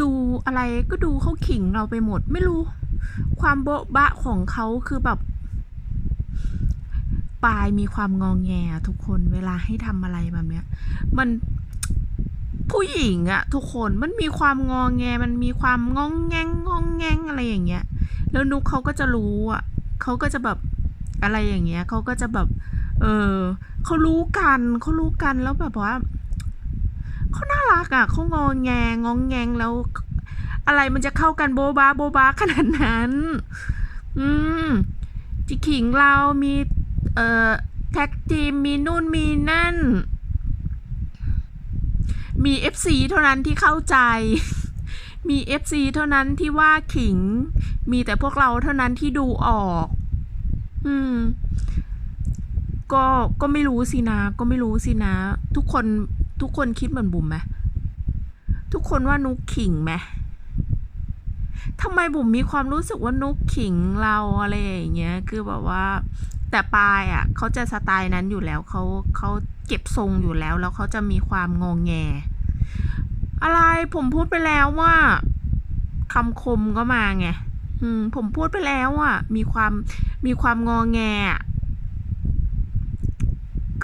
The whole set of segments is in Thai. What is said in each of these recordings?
ดูอะไรก็ดูเขาขิงเราไปหมด ไม่รู้ ความโบ๊ะบะของเขาคือแบบปลายมีความงองแงทุกคนเวลาให้ทำอะไรแบบเนี้ย มันผู้หญิงอะทุกคนมันมีความงองแง มันมีความงองแงงงองแงงอะไรอย่างเงี้ย แล้วนุกเขาก็จะรู้อะเขาก็จะแบบอะไรอย่างเงี้ยเขาก็จะแบบ เออเขารู้กันเขารู้กันแล้วแบบว่า เขาน่ารักอะเขางองแงงองแงงแล้ว อะไรมันจะเข้ากันโบบาโบบาขนาดนั้น อืมจิขิงเรามีเอ่อแท็กทีมมีนู่นมีนั่น มี FC เท่านั้นที่เข้าใจ มี FC เท่านั้นที่ว่าขิง มีแต่พวกเราเท่านั้นที่ดูออก อืม ก็ก็ไม่รู้สินะ ก็ไม่รู้สินะ ทุกคน ทุกคนคิดเหมือนบุ๋มไหมทุกคนว่านุกขิงไหมทำไมบุ๋มมีความรู้สึกว่านุกขิงเราอะไรอย่างเงี้ย คือแบบว่า แต่ปายอะเขาจะสไตล์นั้นอยู่แล้วเขาเขาเก็บทรงอยู่แล้ว แล้วเขาจะมีความงองแง อะไรผมพูดไปแล้วว่าคำคมก็มาไง อืม ผมพูดไปแล้วอะมีความมีความงองแงอะ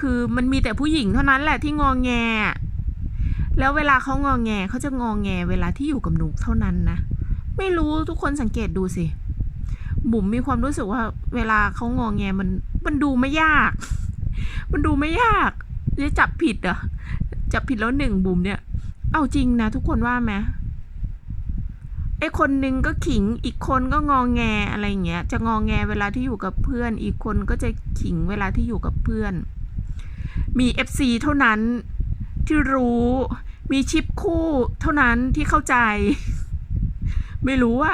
คือมันมีแต่ผู้หญิงเท่านั้นแหละที่งองแง แล้วเวลาเขางองแงเขาจะงองแง เวลาที่อยู่กับหนุกเท่านั้นนะ ไม่รู้ทุกคนสังเกตดูสิ บุ๋มมีความรู้สึกว่า เวลาเขางองแงมัน มันดูไม่ยาก มันดูไม่ยากจะจับผิดเหรอะ จับผิดแล้วหนึ่งบุ๋มเนี่ย เอาจริงนะทุกคนว่าไหมไอ้คนหนึ่งก็ขิง อีกคนก็งองแงอะไรเงี้ย จะงองแงเวลาที่อยู่กับเพื่อน อีกคนก็จะขิงเวลาที่อยู่กับเพื่อน มีเอฟซีเท่านั้นที่รู้มีชิปคู่เท่านั้นที่เข้าใจ ไม่รู้ว่า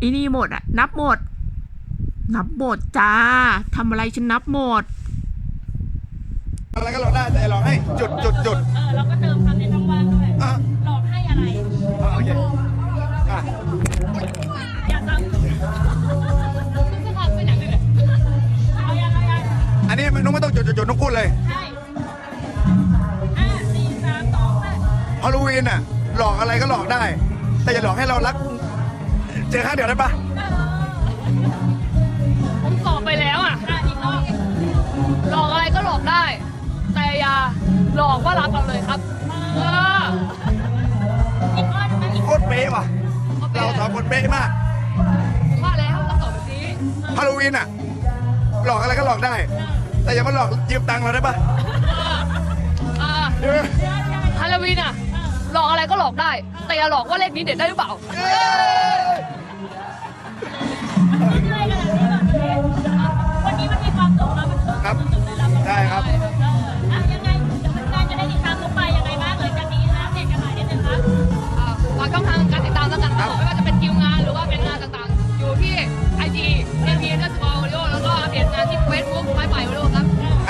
อีนี่หมดอะนับหมด นับหมดจ้าทำอะไรฉันนับหมดอะไรก็หลอกได้แต่หลอกให้จุดจุดจุดเออเราก็เติมคำในช่องว่างด้วยอะหลอกให้อะไรอะโอเค นนี้นุ้งไม่ต้องจุดจุดจุดนุ้งพูดเลยใช่ห้าสี่สามสองไปฮาโลวีนอะ หลอกอะไรก็หลอกได้ แต่อย่าหลอกให้เรารัก เจอครั้งเดียวได้ปะผมตอบไปแล้วอะอะอีกรอบหลอกอะไรก็หลอกได้ แต่อย่าหลอกว่ารักเราเลยครับ เอออีกรอบนะอีกโคตรเป๊ะว่ะเราสองคนเป๊ะมากผมว่าแล้วต้องตอบแบบนี้ฮาโลวีนอะ หลอกอะไรก็หลอกได้ แต่อย่ามาหลอกยืมตังค์เราได้ปะอ่าเออฮาโลวีนอะหลอกอะไรก็หลอกได้ แต่อย่าหลอกว่าเลขนี้เด็ดได้หรือเปล่าเหนื่อย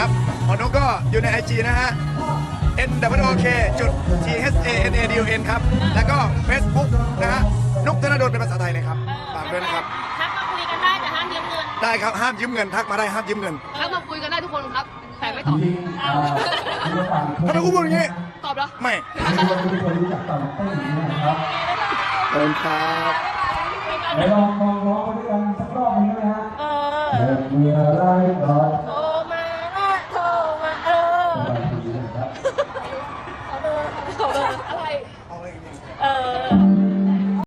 ครับครับของนุ้งก็อยู่ในไอจีนะฮะ n w o k จุด t h a n a d o n ครับ แล้วก็ Facebook นะฮะนุกธนดลเป็นภาษาไทยเลยครับฝากด้วยนะครับ ทักมาคุยกันได้แต่ห้ามยืมเงินได้ครับห้ามยืมเงินทักมาได้ห้ามยืมเงินแล้วมาคุยกันได้ทุกคนครับแต่ไม่ตอบทำไมกูพูดอย่างนี้ ตอบแล้วไม่เดินครับไหนลองลองร้องไปด้วยกันสักรอบหนึงได้ไหมฮะเออเดินเมื่อไรก่อนโอ้